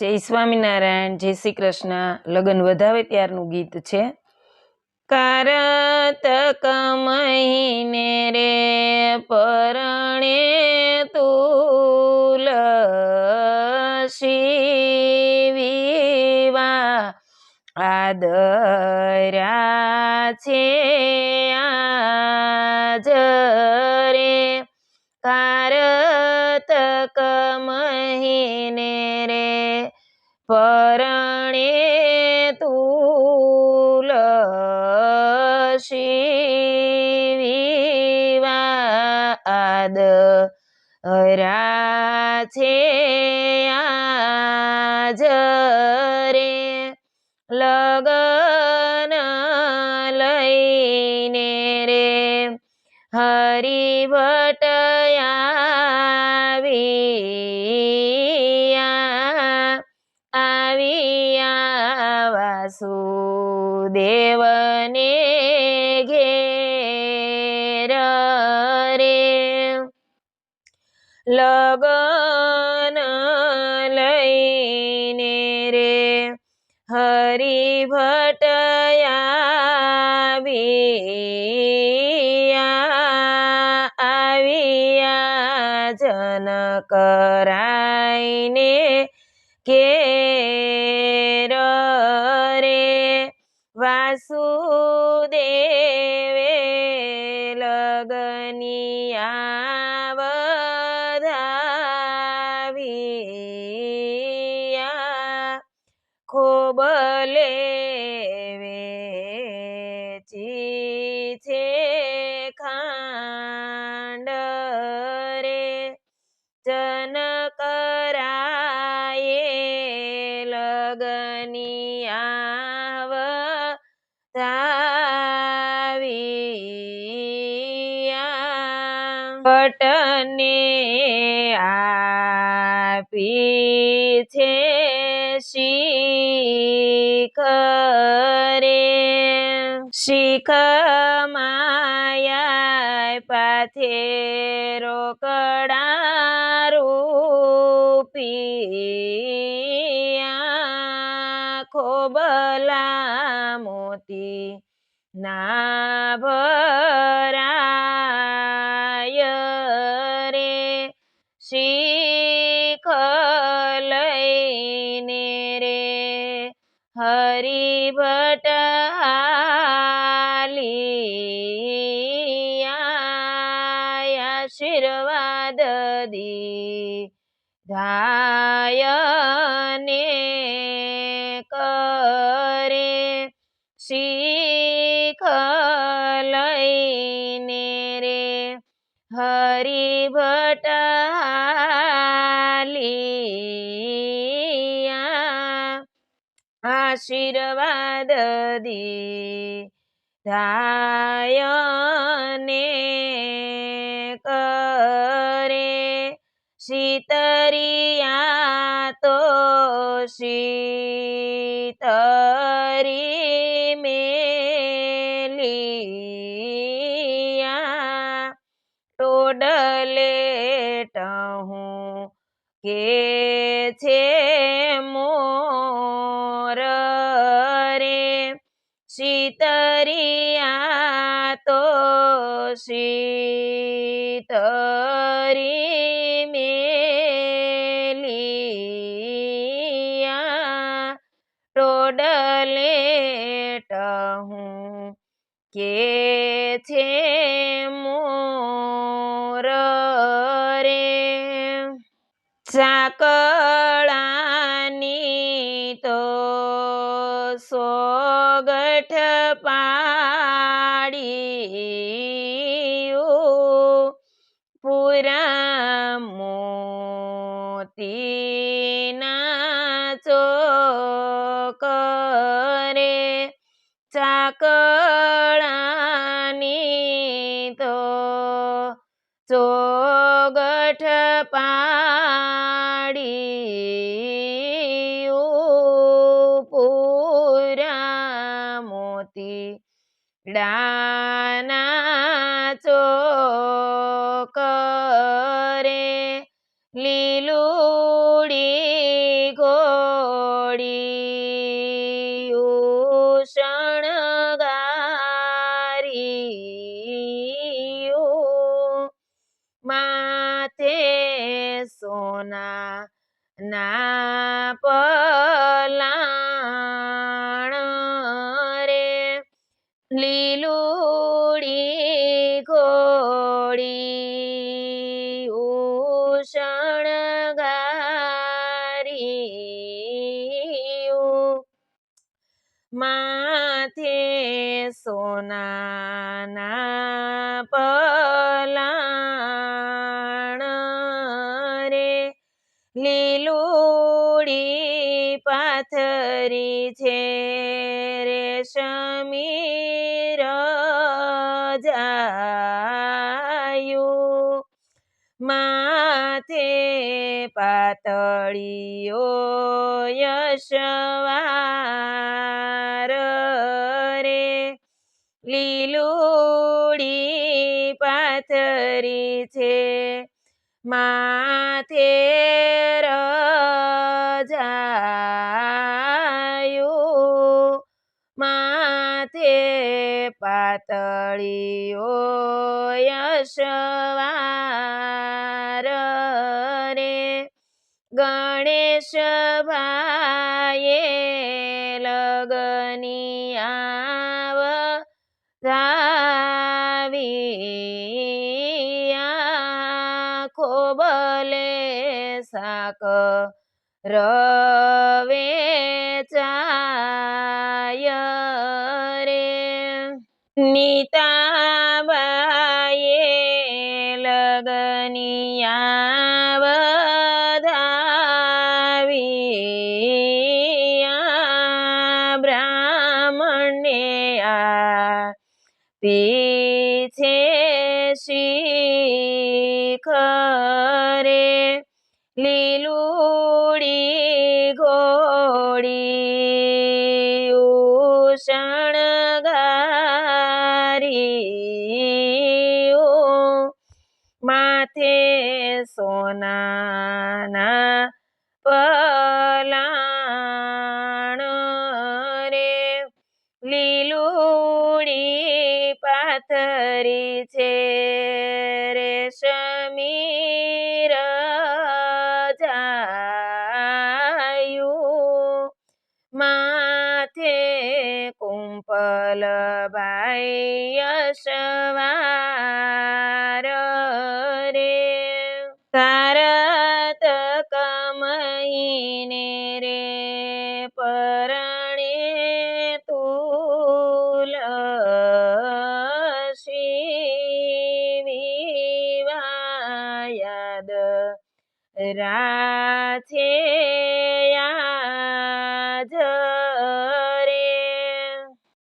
જય સ્વામિનારાયણ, જય શ્રી કૃષ્ણ. લગ્ન વધાવે ત્યારનું ગીત છે. કારતક મહિને રે પરણે તુલસી વિવા આદર્યા છે આજ રે. કારતક મહિને રે પરણે તુલસી વિવાદ હરા છે આજ રે લગન વાસુદેવને ઘેર રે. લગન લઈને રે હરિભટયા આવ્યા જન કરાઈને કેર વાસુદેવે લગનિયા વધાવ્યા પટને આપી છે શીખ રે શીખ માયા પાથે રોકડા રૂપિયા ખોબલા મોતી ના ભરાય રે શીખ લઈને રે હરિભટ આશીર્વાદ દી ધાયને હરિભટ હાલિયા આશીર્વાદ દી ધાયને કરે શીતરિયા તો શીતરી ટોડલે હું કે છે મોર રે. શીતરિયા તો શીતરી મેલિયા ટોડલે હું કે છે સાકળાની તો સોગઠ પાડી પૂરા મોતીના ચોક રે પાડી પૂરા મોતી ડાના ચોક રે લીલુડી સોના ના પલાણ રે. લીલુડી ઘોડી ઉષણગારી માથે સોનાના લીલુડી પાથરી છે રે સમીર જાયું. માથે પાતળીઓ યશવાર રે. લીલુડી પાથરી છે માથે રજાયું માથે પાતળીઓ યશવાર રે. ગણેશ ભાઈએ લગની રવે ચાય રે. નીતાબાઈએ લગનિયા વધાવી બ્રાહ્મણને આ પીછે શીખરે. લીલુડી ઘોડી ઉષણગારી માથે સોનાના પલાણ રે. લીલુડી પાથરી છે રે કુંપલ ભાઈ યશવાર રે કારતક કમહીને રે પરણે તુલસી વિવાયાદ રાખે